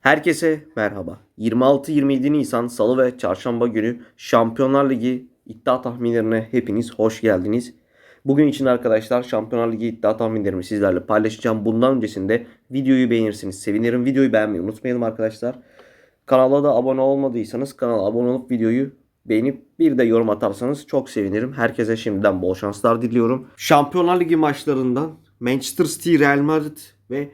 Herkese merhaba. 26-27 Nisan Salı ve Çarşamba günü Şampiyonlar Ligi iddia tahminlerine hepiniz hoş geldiniz. Bugün için arkadaşlar Şampiyonlar Ligi iddia tahminlerimi sizlerle paylaşacağım. Bundan öncesinde videoyu beğenirsiniz. Sevinirim. Videoyu beğenmeyi unutmayalım arkadaşlar. Kanala da abone olmadıysanız kanala abone olup videoyu beğenip bir de yorum atarsanız çok sevinirim. Herkese şimdiden bol şanslar diliyorum. Şampiyonlar Ligi maçlarından Manchester City, Real Madrid ve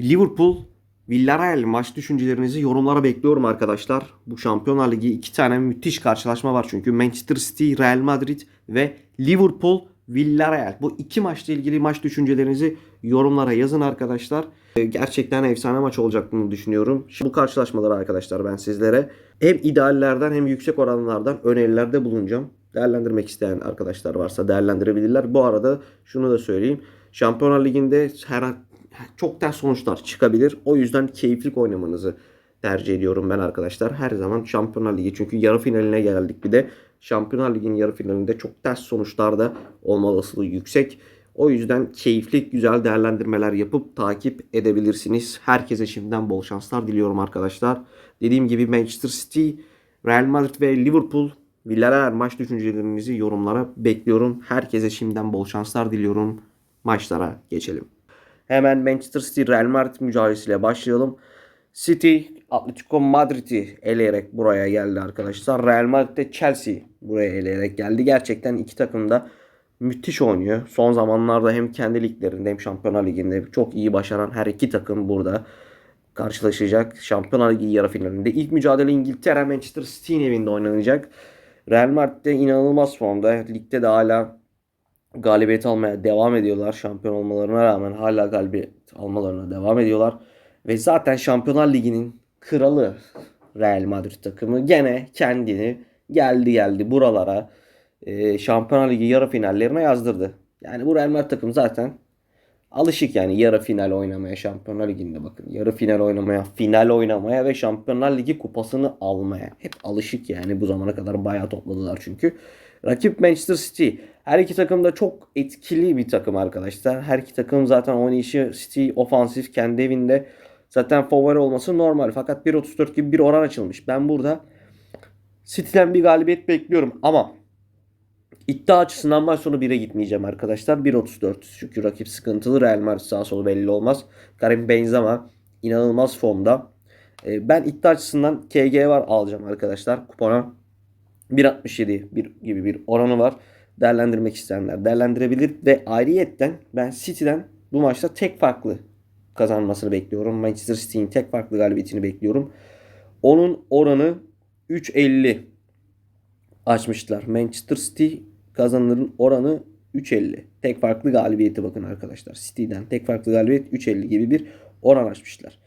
Liverpool Villarreal maç düşüncelerinizi yorumlara bekliyorum arkadaşlar. Bu Şampiyonlar Ligi iki tane müthiş karşılaşma var çünkü Manchester City, Real Madrid ve Liverpool Villarreal. Bu iki maçla ilgili maç düşüncelerinizi yorumlara yazın arkadaşlar. Ee, Gerçekten efsane maç olacak bunu düşünüyorum. Şimdi bu karşılaşmaları arkadaşlar ben sizlere hem ideallerden hem yüksek oranlardan önerilerde bulunacağım. Değerlendirmek isteyen arkadaşlar varsa değerlendirebilirler. Bu arada şunu da söyleyeyim. Şampiyonlar Ligi'nde her çok ters sonuçlar çıkabilir. O yüzden keyiflik oynamanızı tercih ediyorum ben arkadaşlar. Her zaman Şampiyonlar Ligi çünkü yarı finaline geldik bir de. Şampiyonlar Ligi'nin yarı finalinde çok ters sonuçlar da olma olasılığı yüksek. O yüzden keyifli güzel değerlendirmeler yapıp takip edebilirsiniz. Herkese şimdiden bol şanslar diliyorum arkadaşlar. Dediğim gibi Manchester City, Real Madrid ve Liverpool Villarreal maç düşüncelerinizi yorumlara bekliyorum. Herkese şimdiden bol şanslar diliyorum. Maçlara geçelim. Hemen Manchester City Real Madrid mücadelesiyle başlayalım. City Atletico Madrid'i eleyerek buraya geldi arkadaşlar. Real Madrid de Chelsea buraya eleyerek geldi. Gerçekten iki takım da müthiş oynuyor. Son zamanlarda hem kendi liglerinde hem Şampiyonlar Ligi'nde çok iyi başaran her iki takım burada karşılaşacak. Şampiyonlar Ligi yarı finalinde. İlk mücadele İngiltere Manchester City'nin evinde oynanacak. Real Madrid de inanılmaz formda. Ligde de hala galibiyet almaya devam ediyorlar. Şampiyon olmalarına rağmen hala galibiyet almalarına devam ediyorlar. Ve zaten Şampiyonlar Ligi'nin kralı Real Madrid takımı gene kendini geldi geldi buralara e, Şampiyonlar Ligi yarı finallerine yazdırdı. Yani bu Real Madrid takım zaten alışık yani yarı final oynamaya Şampiyonlar Ligi'nde bakın. Yarı final oynamaya, final oynamaya ve Şampiyonlar Ligi kupasını almaya. Hep alışık yani bu zamana kadar bayağı topladılar çünkü. Rakip Manchester City. Her iki takım da çok etkili bir takım arkadaşlar. Her iki takım zaten oynayışı City ofansif kendi evinde zaten favori olması normal. Fakat 1.34 gibi bir oran açılmış. Ben burada City'den bir galibiyet bekliyorum ama iddia açısından maç sonu 1'e gitmeyeceğim arkadaşlar. 1.34 çünkü rakip sıkıntılı. Real Madrid sağ solu belli olmaz. Karim Benzema inanılmaz formda. Ee, Ben iddia açısından KG var alacağım arkadaşlar. Kupona 1.67 bir, gibi bir oranı var. Değerlendirmek isteyenler değerlendirebilir. Ve ayrıyetten ben City'den bu maçta tek farklı kazanmasını bekliyorum. Manchester City'nin tek farklı galibiyetini bekliyorum. Onun oranı 3.50 açmışlar. Manchester City kazananların oranı 3.50. Tek farklı galibiyeti bakın arkadaşlar. City'den tek farklı galibiyet 3.50 gibi bir oran açmışlar.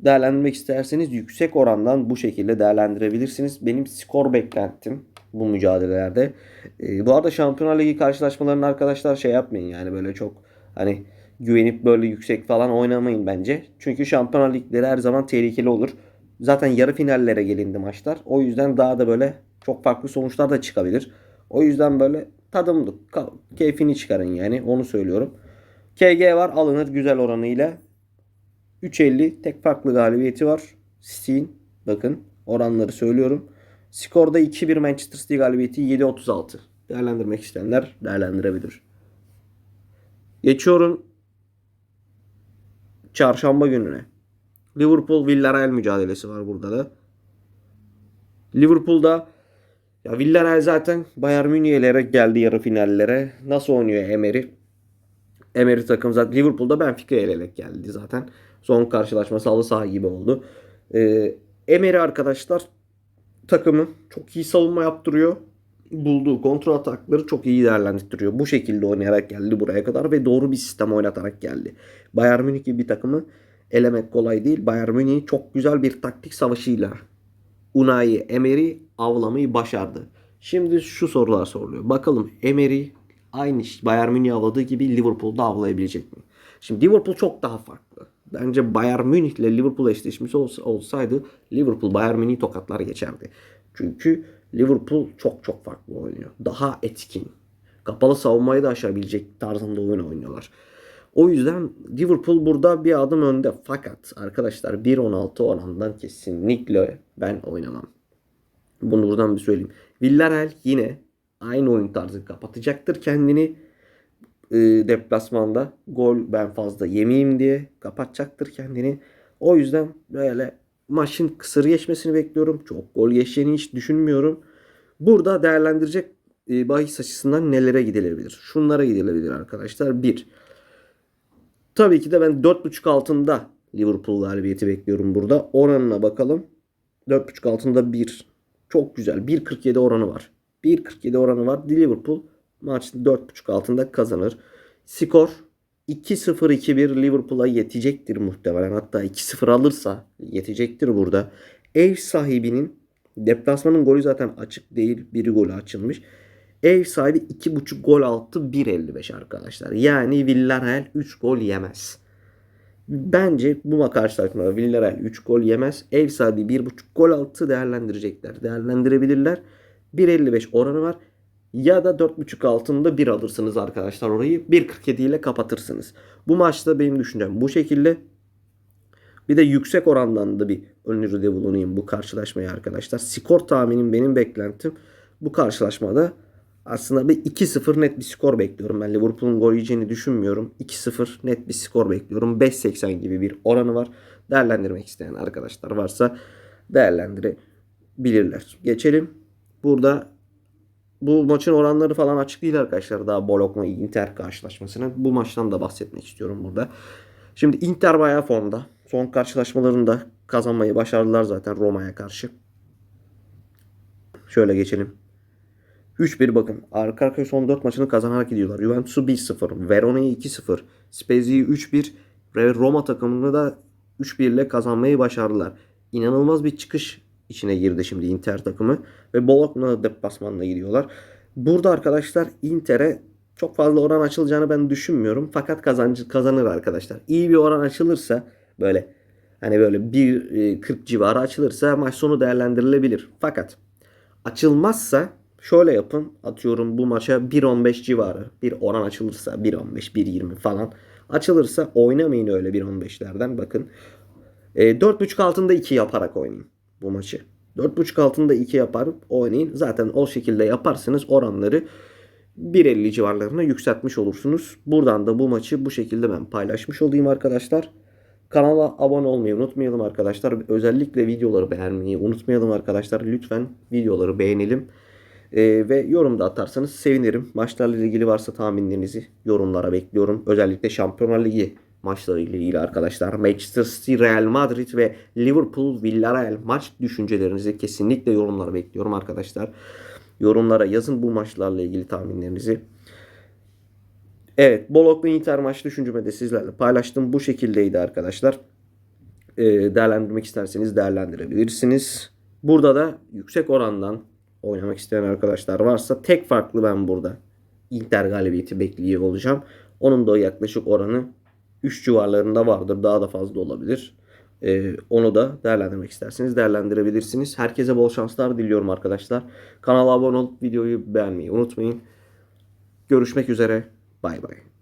Değerlendirmek isterseniz yüksek orandan bu şekilde değerlendirebilirsiniz. Benim skor beklentim bu mücadelelerde. Ee, bu arada Şampiyonlar Ligi karşılaşmalarını arkadaşlar şey yapmayın yani böyle çok hani güvenip böyle yüksek falan oynamayın bence. Çünkü Şampiyonlar Ligleri her zaman tehlikeli olur. Zaten yarı finallere gelindi maçlar. O yüzden daha da böyle çok farklı sonuçlar da çıkabilir. O yüzden böyle tadımlık, keyfini çıkarın yani onu söylüyorum. KG var alınır güzel oranıyla. 3.50 tek farklı galibiyeti var. City'in bakın oranları söylüyorum. Skorda 2-1 Manchester City galibiyeti 7.36. Değerlendirmek isteyenler değerlendirebilir. Geçiyorum çarşamba gününe. Liverpool Villarreal mücadelesi var burada da. Liverpool'da ya Villarreal zaten Bayern Münih'e geldi yarı finallere. Nasıl oynuyor Emery? Emery takım zaten Liverpool'da Benfica'ya elerek geldi zaten. Son karşılaşması halı saha gibi oldu. Ee, Emery arkadaşlar takımı çok iyi savunma yaptırıyor. Bulduğu kontrol atakları çok iyi değerlendiriyor. Bu şekilde oynayarak geldi buraya kadar ve doğru bir sistem oynatarak geldi. Bayern Münih gibi bir takımı elemek kolay değil. Bayern Münih çok güzel bir taktik savaşıyla Unai Emery avlamayı başardı. Şimdi şu sorular soruluyor. Bakalım Emery aynı Bayern Münih avladığı gibi Liverpool'da avlayabilecek mi? Şimdi Liverpool çok daha farklı. Bence Bayern Münih ile Liverpool eşleşmesi olsa- olsaydı Liverpool Bayern Münih'i tokatlar geçerdi. Çünkü Liverpool çok çok farklı oynuyor. Daha etkin. Kapalı savunmayı da aşabilecek tarzında oyun oynuyorlar. O yüzden Liverpool burada bir adım önde. Fakat arkadaşlar 1.16 oranından kesinlikle ben oynamam. Bunu buradan bir söyleyeyim. Villarreal yine aynı oyun tarzı kapatacaktır kendini. E, deplasmanda gol ben fazla yemeyeyim diye kapatacaktır kendini. O yüzden böyle maçın kısır geçmesini bekliyorum. Çok gol geçeceğini hiç düşünmüyorum. Burada değerlendirecek e, bahis açısından nelere gidilebilir? Şunlara gidilebilir arkadaşlar. 1. Tabii ki de ben 4.5 altında Liverpool galibiyeti bekliyorum burada. Oranına bakalım. 4.5 altında 1. Çok güzel. 1.47 oranı var. 1.47 oranı var. Liverpool maçta 4.5 altında kazanır. Skor 2-0-2-1 Liverpool'a yetecektir muhtemelen. Hatta 2-0 alırsa yetecektir burada. Ev sahibinin deplasmanın golü zaten açık değil. Biri golü açılmış. Ev sahibi 2.5 gol altı 1.55 arkadaşlar. Yani Villarreal 3 gol yemez. Bence bu karşılaşmada Villarreal 3 gol yemez. Ev sahibi 1.5 gol altı değerlendirecekler. Değerlendirebilirler. 1.55 oranı var. Ya da 4.5 altında 1 alırsınız arkadaşlar orayı. 1.47 ile kapatırsınız. Bu maçta benim düşüncem bu şekilde. Bir de yüksek orandan da bir öneride bulunayım bu karşılaşmaya arkadaşlar. Skor tahminim benim beklentim bu karşılaşmada aslında bir 2-0 net bir skor bekliyorum. Ben Liverpool'un gol yiyeceğini düşünmüyorum. 2-0 net bir skor bekliyorum. 5.80 gibi bir oranı var. Değerlendirmek isteyen arkadaşlar varsa değerlendirebilirler. Geçelim. Burada bu maçın oranları falan açık değil arkadaşlar. Daha Bologna Inter karşılaşmasının. Bu maçtan da bahsetmek istiyorum burada. Şimdi Inter bayağı formda. Son karşılaşmalarında kazanmayı başardılar zaten Roma'ya karşı. Şöyle geçelim. 3-1 bakın. Arka arkaya son 4 maçını kazanarak gidiyorlar. Juventus'u 1-0. Verona'yı 2-0. Spezia'yı 3-1. Ve Roma takımını da 3-1 ile kazanmayı başardılar. İnanılmaz bir çıkış içine girdi şimdi Inter takımı. Ve Bologna deplasmanına gidiyorlar. Burada arkadaşlar Inter'e çok fazla oran açılacağını ben düşünmüyorum. Fakat kazancı kazanır arkadaşlar. İyi bir oran açılırsa böyle hani böyle 1.40 civarı açılırsa maç sonu değerlendirilebilir. Fakat açılmazsa şöyle yapın. Atıyorum bu maça 1.15 civarı bir oran açılırsa 1.15 1.20 falan açılırsa oynamayın öyle 1.15'lerden bakın. E, 4.5 altında 2 yaparak oynayın bu maçı. 4.5 altında 2 yapar oynayın. Zaten o şekilde yaparsınız oranları 1.50 civarlarına yükseltmiş olursunuz. Buradan da bu maçı bu şekilde ben paylaşmış olayım arkadaşlar. Kanala abone olmayı unutmayalım arkadaşlar. Özellikle videoları beğenmeyi unutmayalım arkadaşlar. Lütfen videoları beğenelim. Ee, ve yorum da atarsanız sevinirim. Maçlarla ilgili varsa tahminlerinizi yorumlara bekliyorum. Özellikle Şampiyonlar Ligi maçları ile ilgili arkadaşlar. Manchester City, Real Madrid ve Liverpool, Villarreal maç düşüncelerinizi kesinlikle yorumlara bekliyorum arkadaşlar. Yorumlara yazın bu maçlarla ilgili tahminlerinizi. Evet, Bologna Inter maç düşüncemi de sizlerle paylaştım. Bu şekildeydi arkadaşlar. Ee, değerlendirmek isterseniz değerlendirebilirsiniz. Burada da yüksek orandan oynamak isteyen arkadaşlar varsa tek farklı ben burada Inter galibiyeti bekliyor olacağım. Onun da yaklaşık oranı 3 civarlarında vardır. Daha da fazla olabilir. Ee, onu da değerlendirmek isterseniz değerlendirebilirsiniz. Herkese bol şanslar diliyorum arkadaşlar. Kanala abone olup videoyu beğenmeyi unutmayın. Görüşmek üzere. Bay bay.